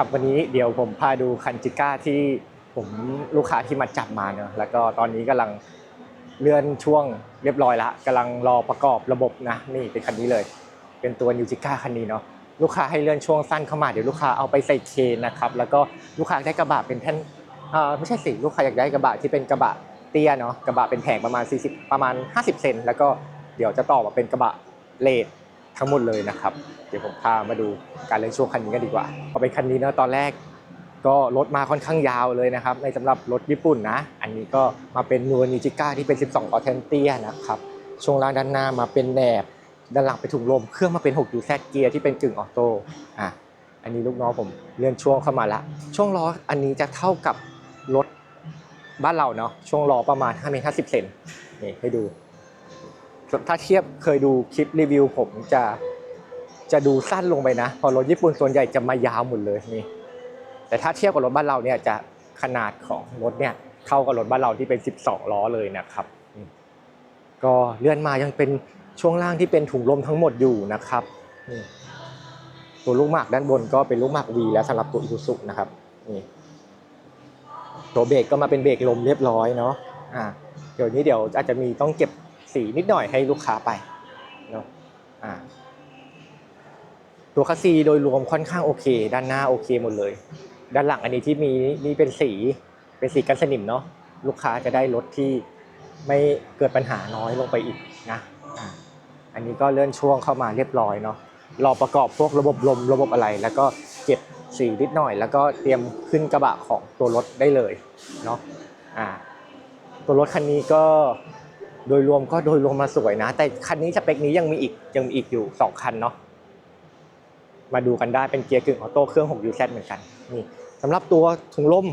ครับวันนี้เดี๋ยวผมพาดูคันจิก้าที่ผมลูกค้าที่มาจับมาเนอะแล้วก็ตอนนี้กำลังเลื่อนช่วงเรียบร้อยละกำลังรอประกอบระบบนะนี่เป็นคันนี้เลย เป็นตัวนิวจิก้าคันนี้เนาะลูกค้าให้เลื่อนช่วงสั้นเข้ามาเดี๋ยวลูกค้าเอาไปใส่เคนนะครับแล้วก็ลูกค้าได้กระบะเป็นแท่นเอ่อไม่ใช่สิลูกค้าอยากได้กระบะที่เป็นกระบะเตี้ยเนาะกระบะเป็นแผงประมาณ 40 ประมาณ 50 เซนแล้วก็เดี๋ยวจะต่อมาเป็นกระบะเลด ทั้งหมดเลยนะครับ เดี๋ยวผมพามาดูการเล่นช่วงคันนี้กันดีกว่าพอเป็นคันนี้เนะตอนแรกก็รถมาค่อนข้างยาวเลยนะครับ ในสำหรับรถญี่ปุ่นนะ อันนี้ก็มาเป็นนูนิจิก้าที่เป็น 12 ออเทนเตียนะครับช่วงล่างด้านหน้ามาเป็นแหนบด้านหลังเป็นถุงลมเครื่องมาเป็น6 UZ เกียร์ที่เป็นกึ่งออโต้อะอันนี้ลูกน้องผมเลื่อนช่วงเข้ามาละช่วงล้ออันนี้จะเท่ากับรถบ้านเราเนาะช่วงล้อประมาณ5เมตร50เซนนี่ให้ดู ถ้าเทียบเคยดูคลิปรีวิวผมจะจะดูสั้นลงไปนะ พอรถญี่ปุ่นส่วนใหญ่จะมายาวหมดเลยนี่ แต่ถ้าเทียบกับรถบ้านเราเนี่ยจะขนาดของรถเนี่ยเท่ากับรถบ้านเราที่เป็น 12 ล้อเลยนะครับ ก็เลื่อนมายังเป็นช่วงล่างที่เป็นถุงลมทั้งหมดอยู่นะครับ ตัวลูกหมากด้านบนก็เป็นลูกหมาก V แล้วสำหรับตัวอิซูซุนะครับนี่ตัวเบรกก็มาเป็นเบรกลมเรียบร้อยเนาะอ่าเดี๋ยวนี้เดี๋ยวอาจจะมีต้องเก็บ สีนิดหน่อยให้ลูกค้าไปเนาะอ่าตัวคัสซีโดยรวมค่อนข้างโอเค ด้านหน้าโอเคหมดเลย ด้านหลังอันนี้ที่มีนี่เป็นสีเป็นสีกันสนิมเนาะลูกค้าจะได้รถที่ไม่เกิดปัญหาน้อยลงไปอีกนะอันนี้ก็เลื่อนช่วงเข้ามาเรียบร้อยเนาะรอประกอบพวกระบบลมระบบอะไร แล้วก็เก็บสีนิดหน่อย แล้วก็เตรียมขึ้นกระบะของตัวรถได้เลยเนาะอ่าตัวรถคันนี้ก็ โดยรวมก็โดยรวมมาสวยนะ แต่คันนี้สเปคนี้ยังมีอีกยังมีอีกอยู่ 2 คันเนาะมาดูกันได้เป็นเกียร์กึ่งออโต้เครื่อง6 UZ เหมือนกันนี่สำหรับตัวถุงลม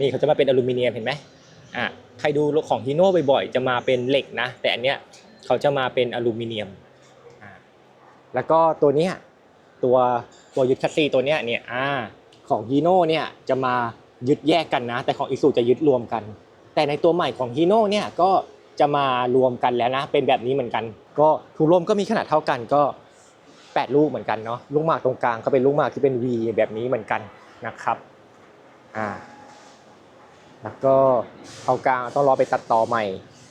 นี่เขาจะมาเป็นอลูมิเนียมเห็นไหมอะใครดูของฮีโน่บ่อยๆ จะมาเป็นเหล็กนะ แต่อันเนี้ยเขาจะมาเป็นอลูมิเนียมอ่าแล้วก็ตัวเนี้ยตัวตัวยึดคัสซีตัวเนี้ยเนี่ยอ่าของฮีโน่เนี่ยจะมายึดแยกกันนะ แต่ของอิสุจะยึดรวมกัน แต่ในตัวใหม่ของฮีโน่เนี่ยก็ จะมารวมกันแล้วนะ เป็นแบบนี้เหมือนกัน ก็ถุงลมก็มีขนาดเท่ากันก็ 8 ลูกเหมือนกันเนาะลูกหมากตรงกลางก็เป็นลูกหมากที่เป็น V แบบนี้เหมือนกันนะครับอ่าแล้วก็เผากลางต้องรอไปตัดต่อใหม่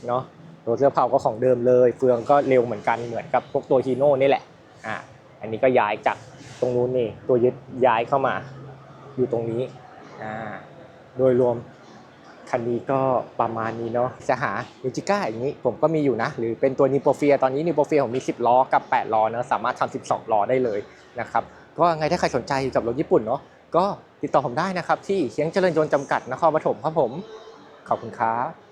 เนาะตัวเสื้อเผาก็ของเดิมเลย เฟืองก็เร็วเหมือนกันเหมือนกับพวกตัวฮีโน่นี่แหละอ่าอันนี้ก็ย้ายจากตรงนู้นนี่ตัวยึดย้ายเข้ามาอยู่ตรงนี้อ่าโดยรวม คันนี้ก็ประมาณนี้เนาะจะหานิจิก้าอย่างนี้ผมก็มีอยู่นะ หรือเป็นตัวนิโปเฟียตอนนี้นิโปเฟียผมมี 10 ล้อกับ 8 ล้อเนาะสามารถทำ12 ล้อได้เลยนะครับก็ไงถ้าใครสนใจกับรถญี่ปุ่นเนาะก็ติดต่อผมได้นะครับที่เชียงเจริญยนต์จำกัดนครปฐมครับผม ขอบคุณครับ